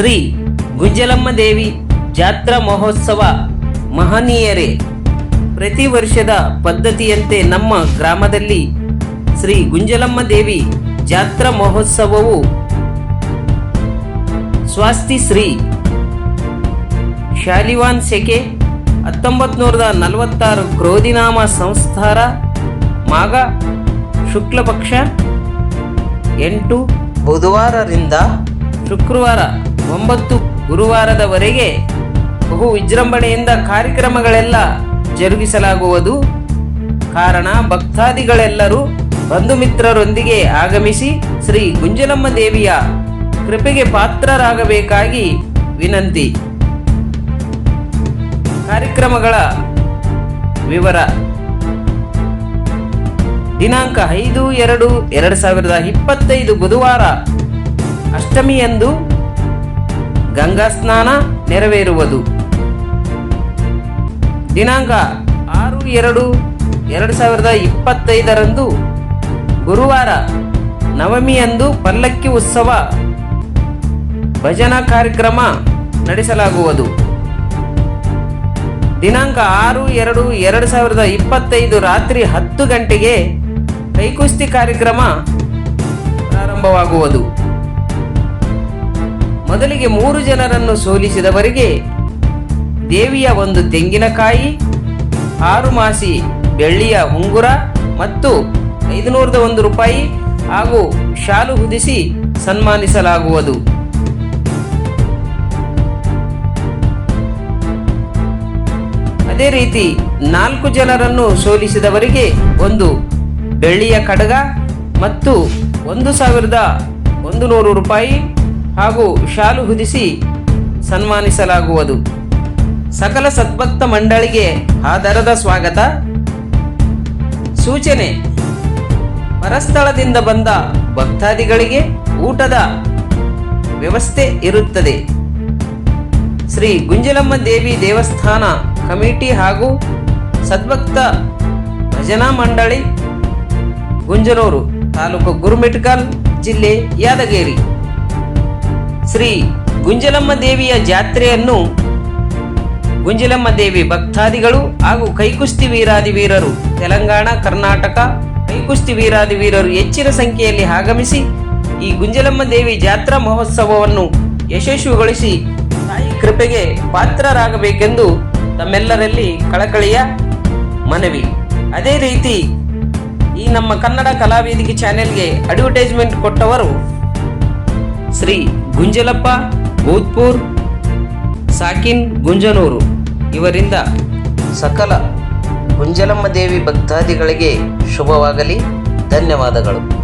ಶ್ರೀ ಗುಂಜಲಮ್ಮ ದೇವಿ ಜಾತ್ರಾ ಮಹೋತ್ಸವ ಮಹನೀಯರೇ. ಪ್ರತಿ ವರ್ಷದ ಪದ್ಧತಿಯಂತೆ ನಮ್ಮ ಗ್ರಾಮದಲ್ಲಿ ಶ್ರೀ ಗುಂಜಲಮ್ಮ ದೇವಿ ಜಾತ್ರಾ ಮಹೋತ್ಸವವು ಸ್ವಾಸ್ತಿ ಶ್ರೀ ಶಾಲಿವಾನ್ ಸೆಕೆ ಹತ್ತೊಂಬತ್ತು ನೂರದ ನಲವತ್ತಾರು ಕ್ರೋಧಿನಾಮ ಸಂಸ್ಥಾರ ಮಾಗ ಶುಕ್ಲಪಕ್ಷ ಎಂಟು ಬುಧವಾರರಿಂದ ಶುಕ್ರವಾರ ಒಂಬತ್ತು ಗುರುವಾರದವರೆಗೆ ಬಹು ವಿಜೃಂಭಣೆಯಿಂದ ಕಾರ್ಯಕ್ರಮಗಳೆಲ್ಲ ಜರುಗಿಸಲಾಗುವುದು. ಕಾರಣ ಭಕ್ತಾದಿಗಳೆಲ್ಲರೂ ಬಂಧು ಮಿತ್ರರೊಂದಿಗೆ ಆಗಮಿಸಿ ಶ್ರೀ ಗುಂಜಲಮ್ಮ ದೇವಿಯ ಕೃಪೆಗೆ ಪಾತ್ರರಾಗಬೇಕಾಗಿ ವಿನಂತಿ. ಕಾರ್ಯಕ್ರಮಗಳ ವಿವರ. ದಿನಾಂಕ ಐದು ಎರಡು ಎರಡು ಸಾವಿರದ ಇಪ್ಪತ್ತೈದು ಬುಧವಾರ ಅಷ್ಟಮಿಯಂದು ಗಂಗಾ ಸ್ನಾನ ನೆರವೇರುವುದು. ದಿನಾಂಕ ಆರು ಎರಡು ಎರಡು ಸಾವಿರದ ಇಪ್ಪತ್ತೈದರಂದು ಗುರುವಾರ ನವಮಿಯಂದು ಪಲ್ಲಕ್ಕಿ ಉತ್ಸವ ಭಜನಾ ಕಾರ್ಯಕ್ರಮ ನಡೆಸಲಾಗುವುದು. ದಿನಾಂಕ ಆರು ಎರಡು ಎರಡು ಸಾವಿರದ ಇಪ್ಪತ್ತೈದು ರಾತ್ರಿ ಹತ್ತು ಗಂಟೆಗೆ ಕೈಕುಸ್ತಿ ಕಾರ್ಯಕ್ರಮ ಪ್ರಾರಂಭವಾಗುವುದು. ಮೊದಲಿಗೆ ಮೂರು ಜನರನ್ನು ಸೋಲಿಸಿದವರಿಗೆ ದೇವಿಯ ಒಂದು ತೆಂಗಿನಕಾಯಿ, ಆರು ಮಾಸಿ ಬೆಳ್ಳಿಯ ಉಂಗುರ ಮತ್ತು ಐದುನೂರದ ಒಂದು ರೂಪಾಯಿ ಹಾಗೂ ಶಾಲು ಹುದಿಸಿ ಸನ್ಮಾನಿಸಲಾಗುವುದು. ಅದೇ ರೀತಿ ನಾಲ್ಕು ಜನರನ್ನು ಸೋಲಿಸಿದವರಿಗೆ ಒಂದು ಬೆಳ್ಳಿಯ ಕಡಗ ಮತ್ತು ಒಂದು ಸಾವಿರದ ಒಂದು ನೂರು ರೂಪಾಯಿ ಹಾಗೂ ಶಾಲು ಹುದಿಸಿ ಸನ್ಮಾನಿಸಲಾಗುವುದು. ಸಕಲ ಸದ್ಭಕ್ತ ಮಂಡಳಿಗೆ ಆದರದ ಸ್ವಾಗತ. ಸೂಚನೆ, ಪರಸ್ಥಳದಿಂದ ಬಂದ ಭಕ್ತಾದಿಗಳಿಗೆ ಊಟದ ವ್ಯವಸ್ಥೆ ಇರುತ್ತದೆ. ಶ್ರೀ ಗುಂಜಲಮ್ಮ ದೇವಿ ದೇವಸ್ಥಾನ ಕಮಿಟಿ ಹಾಗೂ ಸದ್ಭಕ್ತ ಭಜನಾ ಮಂಡಳಿ, ಗುಂಜನೂರು ತಾಲೂಕು ಗುರುಮಿಟ್ಕಲ್ ಜಿಲ್ಲೆ ಯಾದಗಿರಿ. ಶ್ರೀ ಗುಂಜಲಮ್ಮ ದೇವಿಯ ಜಾತ್ರೆಯನ್ನು ಗುಂಜಲಮ್ಮ ದೇವಿ ಭಕ್ತಾದಿಗಳು ಹಾಗೂ ಕೈಕುಸ್ತಿ ವೀರಾದಿ ವೀರರು, ತೆಲಂಗಾಣ, ಕರ್ನಾಟಕ ಕೈಕುಸ್ತಿ ವೀರಾದಿ ವೀರರು ಹೆಚ್ಚಿನ ಸಂಖ್ಯೆಯಲ್ಲಿ ಆಗಮಿಸಿ ಈ ಗುಂಜಲಮ್ಮ ದೇವಿ ಜಾತ್ರಾ ಮಹೋತ್ಸವವನ್ನು ಯಶಸ್ವಿಗೊಳಿಸಿ ತಾಯಿ ಕೃಪೆಗೆ ಪಾತ್ರರಾಗಬೇಕೆಂದು ತಮ್ಮೆಲ್ಲರಲ್ಲಿ ಕಳಕಳಿಯ ಮನವಿ. ಅದೇ ರೀತಿ ಈ ನಮ್ಮ ಕನ್ನಡ ಕಲಾವೇದಿಕೆ ಚಾನೆಲ್ಗೆ ಅಡ್ವರ್ಟೈಸ್ಮೆಂಟ್ ಕೊಟ್ಟವರು ಶ್ರೀ ಗುಂಜಲಪ್ಪ ಭೂತ್ಪುರ್ ಸಾಕಿನ್ ಗುಂಜನೂರು ಇವರಿಂದ ಸಕಲ ಗುಂಜಲಮ್ಮ ದೇವಿ ಭಕ್ತಾದಿಗಳಿಗೆ ಶುಭವಾಗಲಿ. ಧನ್ಯವಾದಗಳು.